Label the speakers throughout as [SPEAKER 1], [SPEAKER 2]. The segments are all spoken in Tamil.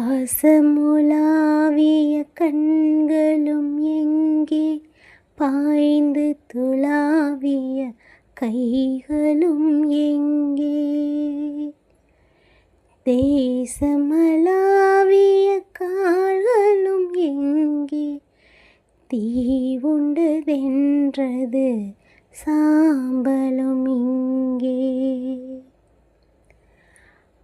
[SPEAKER 1] பாசமுலாவிய கண்களும் எங்கே? பாய்ந்து துளாவிய கைகளும் எங்கே? தேசமலாவிய கால்களும் எங்கே? தீ உண்டதென்றது சாம்பலும் இங்கே.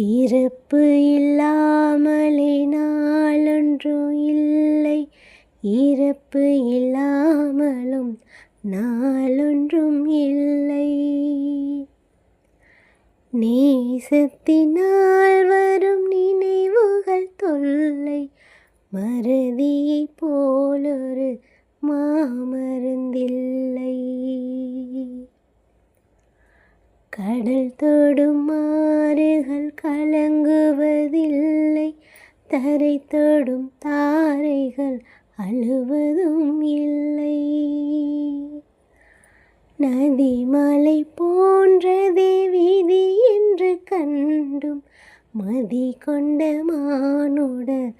[SPEAKER 1] பிறப்பு இல்லாமலே நாளொன்றும் இல்லை. இறப்பு இல்லாமலும் நாளொன்றும் இல்லை. நேசத்தினால் வரும் நினைவுகள் தொல்லை. மறதியை போலொரு மாமருந்தில்லை. கடல் தொடுமா ஆறுகள் கலங்குவதில்லை. தரை தொடும் தாரைகள் அழுவதும் இல்லை. நதி மலை போன்றதே விதி என்று கண்டும் மதி கொண்ட மானுட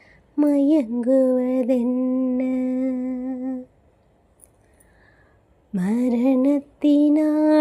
[SPEAKER 1] மயங்குவதென்ன? மரணத்தினால்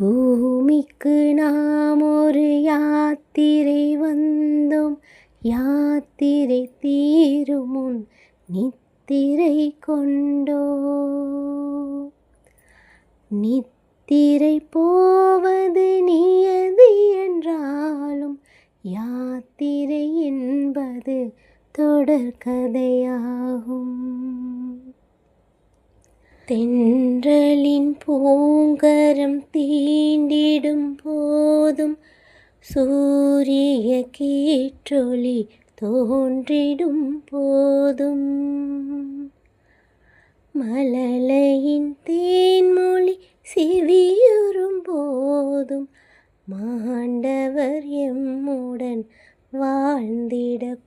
[SPEAKER 1] பூமிக்கு நாம் ஒரு யாத்திரை வந்தோம். யாத்திரை தீருமுன் நித்திரை கொண்டோ. நித்திரை போவது நியதி என்றாலும் யாத்திரை என்பது தொடர்கதையாகும் தென்றலின் பூங்கரம் தீண்டிடும் போதும் சூரிய கீற்றொளி தோன்றிடும் போதும். மலலையின் தேன்மொழி செவியுறும் போதும் மாண்டவர் எம்முடன் வாழ்ந்திடக்கூடும்.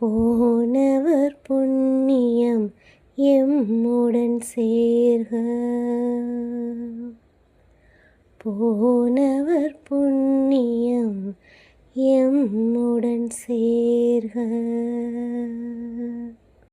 [SPEAKER 1] போனவர் புண்ணியம் எம்முடன் சேர்க. போனவர் புண்ணியம் எம்முடன் சேர்க.